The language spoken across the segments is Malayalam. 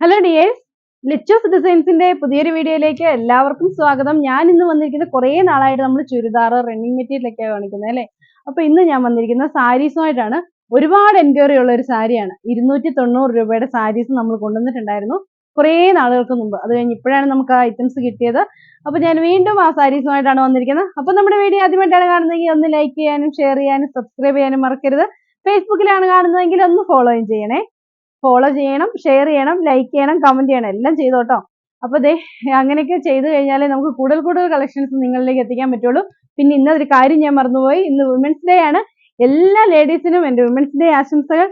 ഹലോ ഡിയേഴ്സ് ലിച്ചോസ് ഡിസൈൻസിന്റെ പുതിയൊരു വീഡിയോയിലേക്ക് എല്ലാവർക്കും സ്വാഗതം. ഞാൻ ഇന്ന് വന്നിരിക്കുന്നത് കുറേ നാളായിട്ട് നമ്മൾ ചുരിദാർ റണ്ണിങ് മെറ്റീരിയൽ ഒക്കെ കാണിക്കുന്നത് അല്ലേ? അപ്പൊ ഇന്ന് ഞാൻ വന്നിരിക്കുന്ന സാരീസുമായിട്ടാണ് ഒരുപാട് എൻക്വയറി ഉള്ള ഒരു സാരിയാണ്. ഇരുന്നൂറ്റി തൊണ്ണൂറ് രൂപയുടെ സാരീസ് നമ്മൾ കൊണ്ടുവന്നിട്ടുണ്ടായിരുന്നു കുറേ നാളുകൾക്ക് മുമ്പ്. അത് കഴിഞ്ഞ് ഇപ്പോഴാണ് നമുക്ക് ആ ഐറ്റംസ് കിട്ടിയത്. അപ്പൊ ഞാൻ വീണ്ടും ആ സാരീസുമായിട്ടാണ് വന്നിരിക്കുന്നത്. അപ്പൊ നമ്മുടെ വീഡിയോ ആദ്യമായിട്ടാണ് കാണുന്നതെങ്കിൽ ഒന്ന് ലൈക്ക് ചെയ്യാനും ഷെയർ ചെയ്യാനും സബ്സ്ക്രൈബ് ചെയ്യാനും മറക്കരുത്. ഫേസ്ബുക്കിലാണ് കാണുന്നതെങ്കിൽ ഒന്ന് ഫോളോയും ചെയ്യണേ. ഫോളോ ചെയ്യണം ഷെയർ ചെയ്യണം ലൈക്ക് ചെയ്യണം കമന്റ് ചെയ്യണം എല്ലാം ചെയ്തോട്ടോ. അപ്പൊ ദേ അങ്ങനെയൊക്കെ ചെയ്തു കഴിഞ്ഞാലേ നമുക്ക് കൂടുതൽ കൂടുതൽ കളക്ഷൻസ് നിങ്ങളിലേക്ക് എത്തിക്കാൻ പറ്റുള്ളൂ. പിന്നെ ഇന്നൊരു കാര്യം ഞാൻ മറന്നുപോയി. ഇന്ന് വിമൻസ് ഡേ ആണ്. എല്ലാ ലേഡീസിനും എന്റെ വിമൻസ് ഡേ ആശംസകൾ.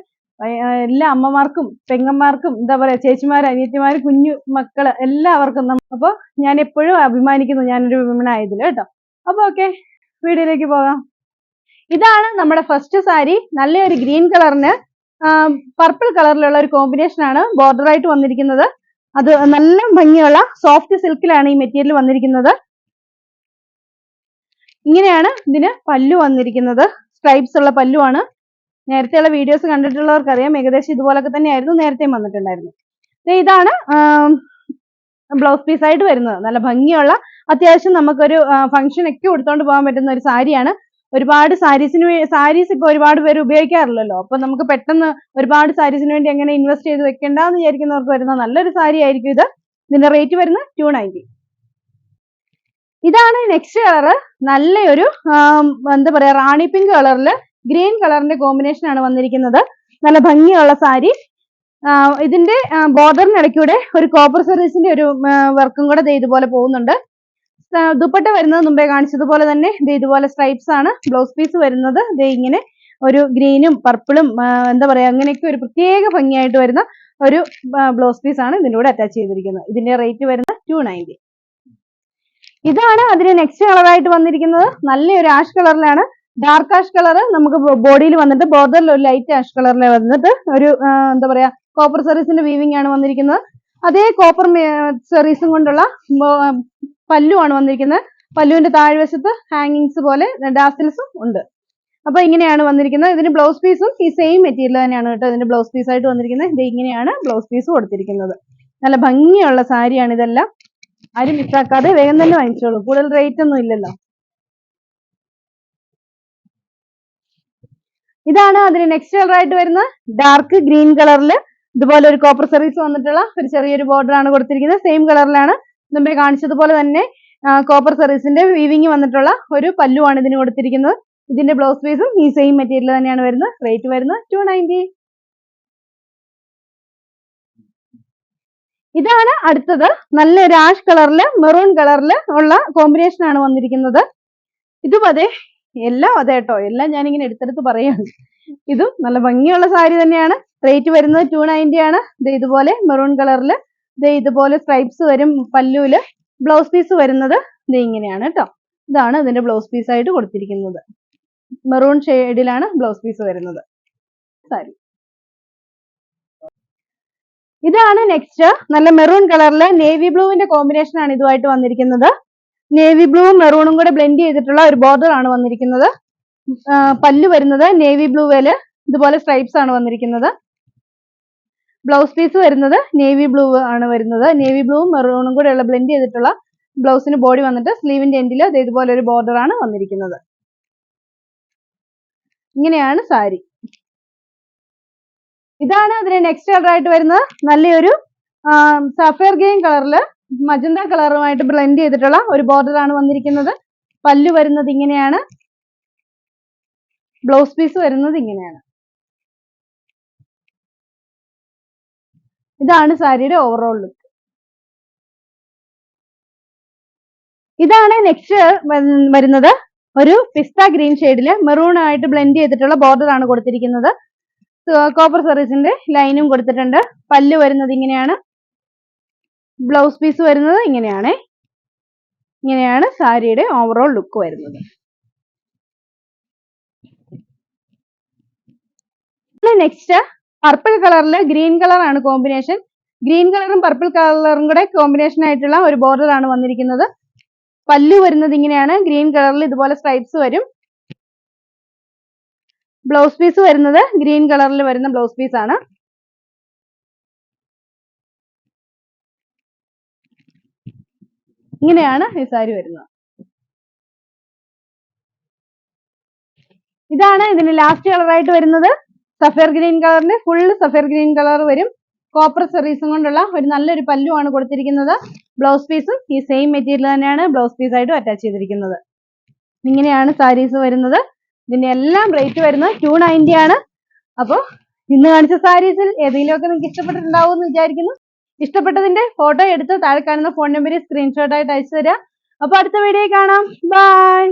എല്ലാ അമ്മമാർക്കും പെങ്ങന്മാർക്കും എന്താ പറയാ ചേച്ചിമാർ അനിയത്തിമാർ കുഞ്ഞു മക്കൾ എല്ലാവർക്കും അപ്പോൾ അപ്പൊ ഞാൻ എപ്പോഴും അഭിമാനിക്കുന്നു ഞാനൊരു വിമൺ ആയതിൽ കേട്ടോ. അപ്പൊ ഓക്കെ വീഡിയോയിലേക്ക് പോകാം. ഇതാണ് നമ്മുടെ ഫസ്റ്റ് സാരി നല്ലൊരു ഗ്രീൻ കളറിന് പർപ്പിൾ കളറിലുള്ള ഒരു കോമ്പിനേഷൻ ആണ് ബോർഡർ ആയിട്ട് വന്നിരിക്കുന്നത്. അത് നല്ല ഭംഗിയുള്ള സോഫ്റ്റ് സിൽക്കിലാണ് ഈ മെറ്റീരിയൽ വന്നിരിക്കുന്നത്. ഇങ്ങനെയാണ് ഇതിന് പല്ലു വന്നിരിക്കുന്നത്. സ്ട്രൈപ്സ് ഉള്ള പല്ലുവാണ്. നേരത്തെയുള്ള വീഡിയോസ് കണ്ടിട്ടുള്ളവർക്കറിയാം. ഏകദേശം ഇതുപോലൊക്കെ തന്നെയായിരുന്നു നേരത്തെയും വന്നിട്ടുണ്ടായിരുന്നു ഇതാണ് ബ്ലൗസ് പീസ് ആയിട്ട് വരുന്നത്. നല്ല ഭംഗിയുള്ള അത്യാവശ്യം നമുക്കൊരു ഫംഗ്ഷനൊക്കെ കൊടുത്തോണ്ട് പോകാൻ പറ്റുന്ന ഒരു സാരിയാണ്. ഒരുപാട് സാരീസിന് സാരീസ് ഇപ്പൊ ഒരുപാട് പേര് ഉപയോഗിക്കാറില്ലല്ലോ. അപ്പൊ നമുക്ക് പെട്ടെന്ന് ഒരുപാട് സാരീസിന് വേണ്ടി എങ്ങനെ ഇൻവെസ്റ്റ് ചെയ്ത് വെക്കണ്ടെന്ന് വിചാരിക്കുന്നവർക്ക് വരുന്ന നല്ലൊരു സാരി ആയിരിക്കും ഇത്. ഇതിന്റെ റേറ്റ് വരുന്നത് ടു നയന്റി. ഇതാണ് നെക്സ്റ്റ് കളറ്. നല്ലൊരു എന്താ പറയാ റാണി പിങ്ക് കളറിൽ ഗ്രീൻ കളറിന്റെ കോമ്പിനേഷൻ ആണ് വന്നിരിക്കുന്നത്. നല്ല ഭംഗിയുള്ള സാരി. ഇതിന്റെ ബോർഡറിനിടയ്ക്കൂടെ ഒരു കോപ്പർ സർവീസിന്റെ ഒരു വർക്കും കൂടെ ഇതുപോലെ പോകുന്നുണ്ട്. ദുപ്പട്ട വരുന്നത് മുമ്പേ കാണിച്ചതുപോലെ തന്നെ ഇതുപോലെ സ്ട്രൈപ്സ് ആണ്. ബ്ലൗസ് പീസ് വരുന്നത്. ഇങ്ങനെ ഒരു ഗ്രീനും പർപ്പിളും എന്താ പറയാ അങ്ങനെയൊക്കെ ഒരു പ്രത്യേക ഭംഗിയായിട്ട് വരുന്ന ഒരു ബ്ലൗസ് പീസ് ആണ് ഇതിന്റെ കൂടെ അറ്റാച്ച് ചെയ്തിരിക്കുന്നത്. ഇതിന്റെ റേറ്റ് വരുന്നത് ടു നയന്റി ഇതാണ് അതിന് നെക്സ്റ്റ് കളറായിട്ട് വന്നിരിക്കുന്നത്. നല്ലൊരു ആഷ് കളറിലാണ് ഡാർക്ക് ആഷ് കളർ നമുക്ക് ബോഡിയിൽ വന്നിട്ട് ബോർഡറിൽ ഒരു ലൈറ്റ് ആഷ് കളറിൽ വന്നിട്ട് ഒരു എന്താ പറയാ കോപ്പർ സെറീസിന്റെ വീവിംഗ് ആണ് വന്നിരിക്കുന്നത്. അതേ കോപ്പർ സെറീസും കൊണ്ടുള്ള പല്ലുവാണ് വന്നിരിക്കുന്നത്. പല്ലുവിന്റെ താഴ്വശത്ത് ഹാങ്ങിങ്സ് പോലെ ഡാസിൽസും ഉണ്ട്. അപ്പൊ ഇങ്ങനെയാണ് വന്നിരിക്കുന്നത്. ഇതിന് ബ്ലൗസ് പീസും ഈ സെയിം മെറ്റീരിയൽ തന്നെയാണ് കേട്ടോ ഇതിന്റെ ബ്ലൗസ് പീസ് ആയിട്ട് വന്നിരിക്കുന്നത്. ഇത് ഇങ്ങനെയാണ് ബ്ലൗസ് പീസ് കൊടുത്തിരിക്കുന്നത്. നല്ല ഭംഗിയുള്ള സാരിയാണ് ഇതെല്ലാം. ആരും മിസ്സാക്കാതെ വേഗം തന്നെ വാങ്ങിച്ചോളൂ. കൂടുതൽ റേറ്റ് ഒന്നും ഇല്ലല്ലോ. ഇതാണ് അതിന് നെക്സ്റ്റ് കളർ ആയിട്ട് ഡാർക്ക് ഗ്രീൻ കളറിൽ ഇതുപോലെ ഒരു കോപ്പർ സർവീസ് വന്നിട്ടുള്ള ഒരു ചെറിയൊരു ബോർഡർ ആണ് കൊടുത്തിരിക്കുന്നത്. സെയിം കളറിലാണ് മുമ്പേ കാണിച്ചതുപോലെ തന്നെ കോപ്പർ സർവീസിന്റെ വീവിങ് വന്നിട്ടുള്ള ഒരു പല്ലുവാണ് ഇതിന് കൊടുത്തിരിക്കുന്നത്. ഇതിന്റെ ബ്ലൗസ് പീസും ഈ സെയിം മെറ്റീരിയൽ തന്നെയാണ് വരുന്നത്. റേറ്റ് വരുന്നത് ടു നയന്റി ഇതാണ് അടുത്തത്. നല്ല രാഷ് കളറിൽ മെറൂൺ കളറിൽ ഉള്ള കോമ്പിനേഷൻ ആണ് വന്നിരിക്കുന്നത്. ഇതും അതെ എല്ലാം അതെ കേട്ടോ. എല്ലാം ഞാനിങ്ങനെ എടുത്തെടുത്ത് പറയാണ് ഇതും നല്ല ഭംഗിയുള്ള സാരി തന്നെയാണ്. റേറ്റ് വരുന്നത് ടു നയന്റി ആണ്. ഇതുപോലെ മെറൂൺ കളറിൽ ദേ ഇതുപോലെ സ്ട്രൈപ്സ് വരും പല്ലൂൽ ബ്ലൗസ് പീസ് വരുന്നത് ദേ ഇങ്ങനെയാണ് കേട്ടോ ഇതാണ് ഇതിന്റെ ബ്ലൗസ് പീസ് ആയിട്ട് കൊടുത്തിരിക്കുന്നത്. മെറൂൺ ഷെയ്ഡിലാണ് ബ്ലൗസ് പീസ് വരുന്നത്. സാരി ഇതാണ് നെക്സ്റ്റ് നല്ല മെറൂൺ കളറിലെ നേവി ബ്ലൂവിന്റെ കോമ്പിനേഷൻ ആണ് ഇതുമായിട്ട് വന്നിരിക്കുന്നത്. നേവി ബ്ലൂവും മെറൂണും കൂടെ ബ്ലെൻഡ് ചെയ്തിട്ടുള്ള ഒരു ബോർഡർ ആണ് വന്നിരിക്കുന്നത്. പല്ല് വരുന്നത് നേവി ബ്ലൂവിൽ ഇതുപോലെ സ്ട്രൈപ്സ് ആണ് വന്നിരിക്കുന്നത്. ബ്ലൗസ് പീസ് വരുന്നത് നേവി ബ്ലൂ ആണ് വരുന്നത്. നേവി ബ്ലൂവും മെറൂണും കൂടെ ഉള്ള ബ്ലെൻഡ് ചെയ്തിട്ടുള്ള ബ്ലൗസിന് ബോഡി വന്നിട്ട് സ്ലീവിന്റെ എൻഡിൽ ഇതുപോലെ ഒരു ബോർഡർ ആണ് വന്നിരിക്കുന്നത്. ഇങ്ങനെയാണ് സാരി. ഇതാണ് അതിന് നെക്സ്റ്റ് കളർ ആയിട്ട് വരുന്നത്. നല്ലൊരു സഫയർ ഗ്രീൻ കളറിൽ മജന്ത കളറുമായിട്ട് ബ്ലെൻഡ് ചെയ്തിട്ടുള്ള ഒരു ബോർഡർ ആണ് വന്നിരിക്കുന്നത്. പല്ല് വരുന്നത് ഇങ്ങനെയാണ്. ബ്ലൗസ് പീസ് വരുന്നത് ഇങ്ങനെയാണ്. ഇതാണ് സാരിയുടെ ഓവറോൾ ലുക്ക് ഇതാണ് നെക്സ്റ്റ് വരുന്നത്. ഒരു പിസ്ത ഗ്രീൻ ഷെയ്ഡിൽ മെറൂൺ ആയിട്ട് ബ്ലെൻഡ് ചെയ്തിട്ടുള്ള ബോർഡർ ആണ് കൊടുത്തിരിക്കുന്നത്. കോപ്പർ സർവീസിന്റെ ലൈനും കൊടുത്തിട്ടുണ്ട്. പല്ല് വരുന്നത് ഇങ്ങനെയാണ്. ബ്ലൗസ് പീസ് വരുന്നത് ഇങ്ങനെയാണ്. ഇങ്ങനെയാണ് സാരിയുടെ ഓവറോൾ ലുക്ക് വരുന്നത്. നെക്സ്റ്റ് പർപ്പിൾ കളറിൽ ഗ്രീൻ കളറാണ് കോമ്പിനേഷൻ ഗ്രീൻ കളറും പർപ്പിൾ കളറും കൂടെ കോമ്പിനേഷൻ ആയിട്ടുള്ള ഒരു ബോർഡർ ആണ് വന്നിരിക്കുന്നത്. പല്ലു വരുന്നത് ഇങ്ങനെയാണ്. ഗ്രീൻ കളറിൽ ഇതുപോലെ സ്ട്രൈപ്സ് വരും. ബ്ലൗസ് പീസ് വരുന്നത് ഗ്രീൻ കളറിൽ വരുന്ന ബ്ലൗസ് പീസ് ആണ്. ഇങ്ങനെയാണ് ഈ സാരി വരുന്നത്. ഇതാണ് ഇതിന് ലാസ്റ്റ് കളറായിട്ട് വരുന്നത്. സഫയർ ഗ്രീൻ കളറിന് ഫുള്ള് സഫേർ ഗ്രീൻ കളർ വരും. കോപ്പർ സെറീസും കൊണ്ടുള്ള ഒരു നല്ലൊരു പല്ലുവാണ് കൊടുത്തിരിക്കുന്നത്. ബ്ലൗസ് പീസും ഈ സെയിം മെറ്റീരിയൽ തന്നെയാണ് ബ്ലൗസ് പീസ് ആയിട്ടും അറ്റാച്ച് ചെയ്തിരിക്കുന്നത്. ഇങ്ങനെയാണ് സാരീസ് വരുന്നത്. ഇതിന്റെ എല്ലാം റേറ്റ് വരുന്നത് ടു നയന്റി ആണ്. അപ്പോൾ ഇന്ന് കാണിച്ച സാരീസിൽ ഏതെങ്കിലുമൊക്കെ നിങ്ങൾക്ക് ഇഷ്ടപ്പെട്ടിട്ടുണ്ടാവും എന്ന് വിചാരിക്കുന്നു. ഇഷ്ടപ്പെട്ടതിന്റെ ഫോട്ടോ എടുത്ത് താഴെ കാണുന്ന ഫോൺ നമ്പറിൽ സ്ക്രീൻഷോട്ടായിട്ട് അയച്ചു തരാം. അപ്പൊ അടുത്ത വീഡിയോ കാണാം. ബൈ